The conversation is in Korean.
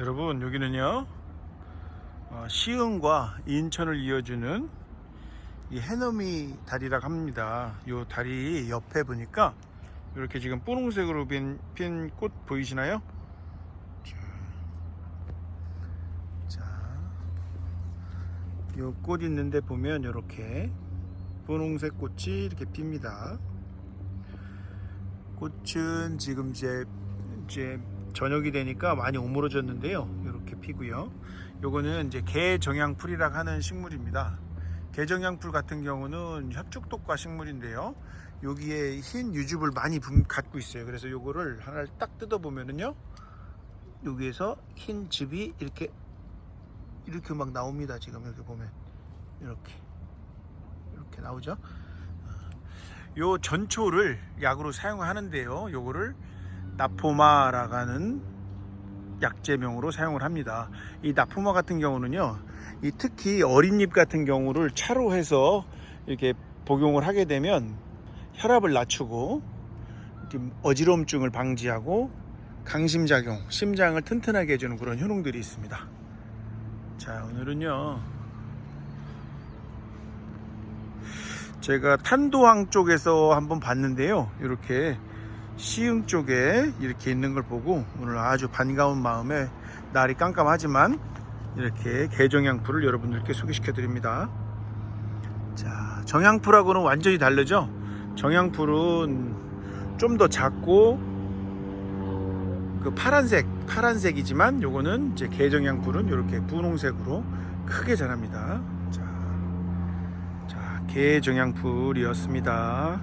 여러분 여기는요 어, 시흥과 인천을 이어주는 이 해넘이 다리라고 합니다. 이 다리 옆에 보니까 이렇게 지금 분홍색으로 핀 꽃 보이시나요? 자, 이 꽃 있는데 보면 이렇게 분홍색 꽃이 이렇게 핍니다. 꽃은 지금 이제 이제 저녁이 되니까 많이 오므러졌는데요. 이렇게 피고요. 요거는 이제 개정양풀이라고 하는 식물입니다. 개정양풀 같은 경우는 협죽독과 식물인데요. 여기에 흰 유즙을 많이 분- 갖고 있어요. 그래서 요거를 하나를 딱 뜯어 보면은요. 여기에서 흰 즙이 이렇게 이렇게 막 나옵니다. 지금 여기 보면 이렇게 이렇게 나오죠. 요 전초를 약으로 사용하는데요. 요거를 나포마라고 하는 약제명으로 사용을 합니다. 이 나포마 같은 경우는요. 이 특히 어린 잎 같은 경우를 차로 해서 이렇게 복용을 하게 되면 혈압을 낮추고 좀 어지러움증을 방지하고 강심작용, 심장을 튼튼하게 해주는 그런 효능들이 있습니다. 자, 오늘은요. 제가 탄도항 쪽에서 한번 봤는데요. 이렇게 시흥 쪽에 이렇게 있는 걸 보고 오늘 아주 반가운 마음에 날이 깜깜하지만 이렇게 개정양풀을 여러분들께 소개시켜 드립니다. 자, 정양풀하고는 완전히 다르죠? 정양풀은 좀 더 작고 그 파란색, 파란색이지만 요거는 이제 개정양풀은 이렇게 분홍색으로 크게 자랍니다. 자, 자, 개정양풀이었습니다.